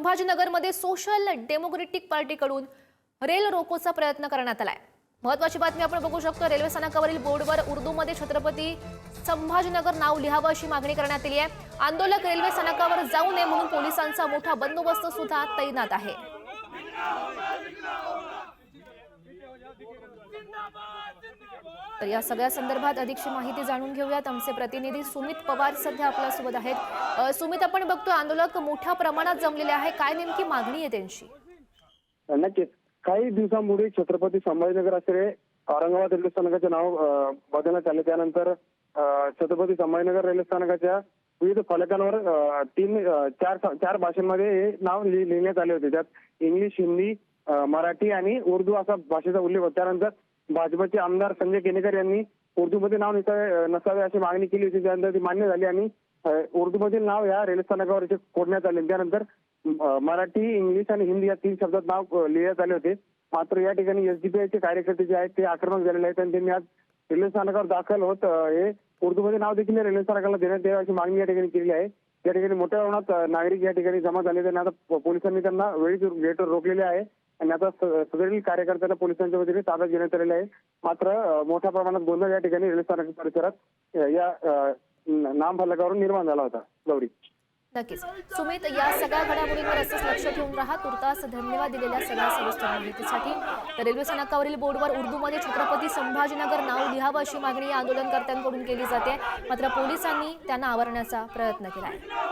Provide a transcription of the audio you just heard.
संभाजीनगरमध्ये social democratic पार्टीकडून rail रोकोचा प्रयत्न करण्यात आलाय. महत्वाची बातमी आपण बघू शकतो रेल्वे स्थानकावरील बोर्डवर उर्दूमध्ये छत्रपती संभाजीनगर नाव लिहावं अशी मागणी करण्यात आली आहे. आंदोलक रेल्वे स्थानकावर जाऊ नये म्हणून पोलिसांचा मोठा बंदोबस्त सुद्धा तैनात आहे. तर या सगळ्या संदर्भात अधिकची माहिती जाणून घेऊयात. आमचे प्रतिनिधी सुमित पवार सध्या आपल्यासोबत आहेत. सुमित आपण बघतो आंदोलक मोठ्या प्रमाणात जमलेले आहे. काय नेमकी मागणी आहे त्यांची? नक्कीच. काही दिवसांपूर्वी छत्रपती संभाजीनगर असे औरंगाबाद रेल्वे स्थानकाचे नाव बदलण्यात आले. त्यानंतर छत्रपती संभाजीनगर रेल्वे स्थानकाच्या विविध फलकांवर तीन चार चार भाषांमध्ये हे नाव लिहिण्यात आले होते. त्यात इंग्लिश हिंदी मराठी आणि उर्दू असा भाषेचा उल्लेख होता. त्यानंतर भाजपचे आमदार संजय केनेकर यांनी उर्दूमध्ये नाव नसावे नसावे अशी मागणी केली होती. त्यानंतर ती मान्य झाली आणि उर्दूमधील नाव या रेल्वे स्थानकावर कोडण्यात आले. त्यानंतर मराठी इंग्लिश आणि हिंदी या तीन शब्दात नाव लिहिण्यात आले होते. मात्र या ठिकाणी एसडीपीआयचे कार्यकर्ते जे आहेत ते आक्रमक झालेले आहेत आणि त्यांनी आज रेल्वे स्थानकावर दाखल होत हे उर्दूमध्ये नाव देखील या रेल्वे स्थानकाला देण्यात यावे अशी मागणी या ठिकाणी केली आहे. या ठिकाणी मोठ्या प्रमाणात नागरिक या ठिकाणी जमा झाले आणि आता पोलिसांनी त्यांना वेळीच गेटवर रोखलेले आहे. आणि आता सदरील कार्यकर्त्यांना पोलिसांच्या वतीने ताब्यात घेण्यात आलेला आहे. मात्र मोठ्या प्रमाणात गोंधळ या ठिकाणी रेल्वे स्थानक परिसरात या नाम फलकावरून निर्माण झाला होता. गौरी. नक्कीच. सुमित या सगळ्या घडामोडींवर असंच लक्ष ठेवून राहा. तुर्तास धन्यवाद दिलेल्या सगळ्या सविस्तर माहितीसाठी. तर रेल्वे स्थानकावरील बोर्डवर उर्दूमध्ये छत्रपती संभाजीनगर नाव लिहावं अशी मागणी या आंदोलनकर्त्यांकडून केली जाते. मात्र पोलिसांनी त्यांना आवरण्याचा प्रयत्न केला आहे.